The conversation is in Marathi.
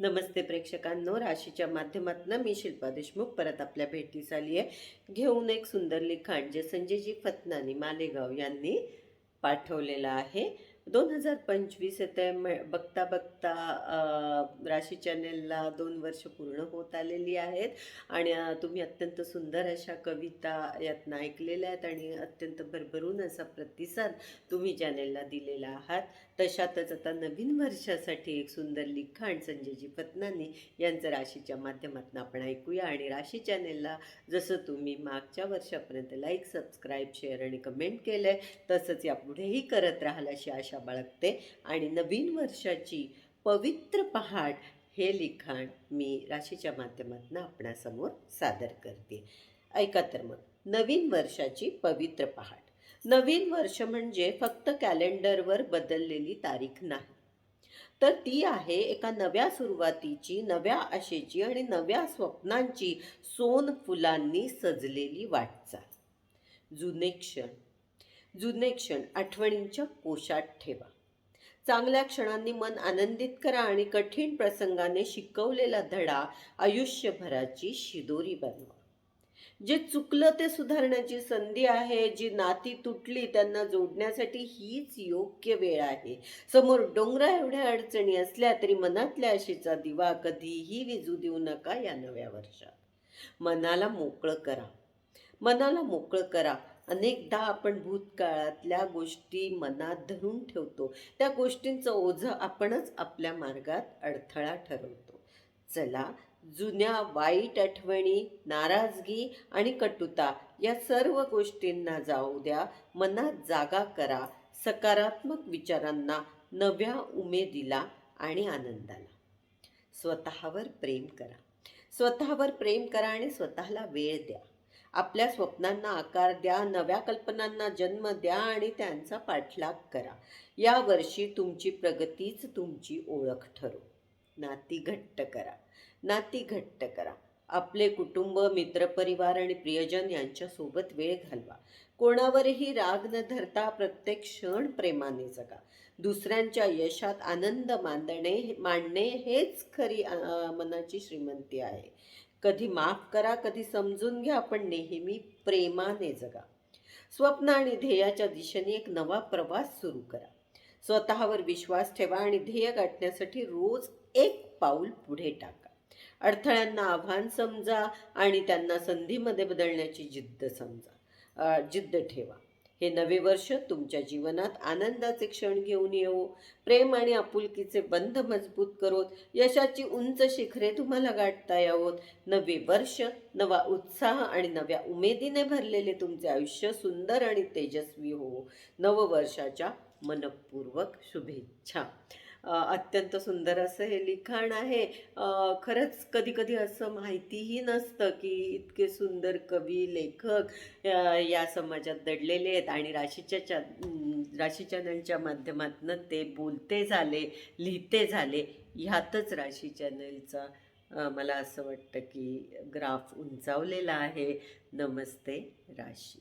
नमस्ते प्रेक्षकांनो. राशीच्या माध्यमातून मी शिल्पा देशमुख परत आपल्या भेटीस आली आहे. घेऊन एक सुंदर लिखाण जे संजयजी फतनानी मालेगाव यांनी पाठवलेलं आहे. दोन हजार पंचवीस येते म बघता बघता राशी चॅनेलला दोन वर्ष पूर्ण होत आलेली आहेत. आणि तुम्ही अत्यंत सुंदर अशा कविता यातनं ऐकलेल्या आहेत आणि अत्यंत भरभरून असा प्रतिसाद तुम्ही चॅनेलला दिलेला आहात. तशातच आता नवीन वर्षासाठी एक सुंदर लिखाण संजयजी पत्नानी यांचं राशीच्या माध्यमातून आपण ऐकूया. आणि राशी चॅनेलला जसं तुम्ही मागच्या वर्षापर्यंत लाईक सबस्क्राईब शेअर आणि कमेंट केलं आहे तसंच यापुढेही करत राहाल अशी आशा बाळगते. आणि नवीन वर्षाची पवित्र पहाट हे लिखाण मी राशीच्या माध्यमातून आपणासमोर सादर करते. ऐका तर मग नवीन वर्षाची पवित्र पहाट. नवीन वर्ष म्हणजे फक्त कॅलेंडरवर बदललेली तारीख नाही. तर ती आहे एका नव्या सुरुवातीची नव्या आशेची आणि नव्या स्वप्नांची सोन फुलांनी सजलेली वाटचाल. जुने क्षण जुने क्षण आठवणींच्या कोशात ठेवा. चांगल्या क्षणांनी मन आनंदित करा आणि कठीण प्रसंगाने शिकवलेला धडा आयुष्यभराची शिदोरी बनवा. जे चुकलं ते सुधारण्याची संधी आहे जी नाती तुटली त्यांना जोडण्यासाठी हीच योग्य वेळ आहे. समोर डोंगरा एवढ्या अडचणी असल्या तरी मनातल्या आशेचा दिवा कधीही विजू देऊ नका या नव्या वर्षात. मनाला मोकळं करा. मनाला मोकळं करा. अनेकदा आपण भूतकाळातल्या गोष्टी मनात धरून ठेवतो. त्या गोष्टींचं ओझं आपणच आपल्या मार्गात अडथळा ठरवतो. चला जुन्या वाईट आठवणी नाराजगी आणि कटुता या सर्व गोष्टींना जाऊ द्या. मनात जागा करा. सकारात्मक विचारांना नव्या उमेदीला आणि आनंदाला. स्वतःवर प्रेम करा. स्वतःवर प्रेम करा आणि स्वतःला वेळ द्या. आपल्या स्वप्नांना आकार द्या नव्या कल्पनांना जन्म द्या आणि त्यांचा पाठलाग करा. या वर्षी तुमची प्रगतीच तुमची ओळख ठरो. नाती घट्ट करा. नाती घट्ट करा. आपले कुटुंब मित्रपरिवार आणि प्रियजन यांच्यासोबत वेळ घालवा. कोणावरही राग न धरता प्रत्येक क्षण प्रेमाने जगा. दुसऱ्यांच्या यशात आनंद मानणे मांडणे हेच खरी मनाची श्रीमंती आहे. कधी माफ करा कधी समजून घ्या पण नेहमी प्रेमाने जगा. स्वप्न आणि ध्येयाच्या दिशेने एक नवा प्रवास सुरू करा. स्वतःवर विश्वास ठेवा आणि ध्येय गाठण्यासाठी रोज एक पाऊल पुढे टाका. अडथळ्यांना आव्हान समजा आणि त्यांना संधीमध्ये बदलण्याची जिद्द समजा. जिद्द ठेवा. हे नवे वर्ष तुमच्या जीवनात आनंदाचे क्षण घेऊन येऊ प्रेम आणि आपुलकीचे बंध मजबूत करोत. यशाची उंच शिखरे तुम्हाला गाठता यावोत. नवे वर्ष नवा उत्साह आणि नव्या उमेदीने भरलेले तुमचे आयुष्य सुंदर आणि तेजस्वी हो नववर्षाच्या मनपूर्वक शुभेच्छा. अत्यंत सुंदर असं हे लिखाण आहे. खरंच कधी कधी असं माहितीही नसतं की इतके सुंदर कवी लेखक या समाजात दडलेले आहेत आणि राशीच्या राशी चॅनलच्या माध्यमातून ते बोलते झाले लिहिते झाले ह्यातच राशी चॅनलचा मला असं वाटतं की ग्राफ उंचावलेला आहे. नमस्ते राशी.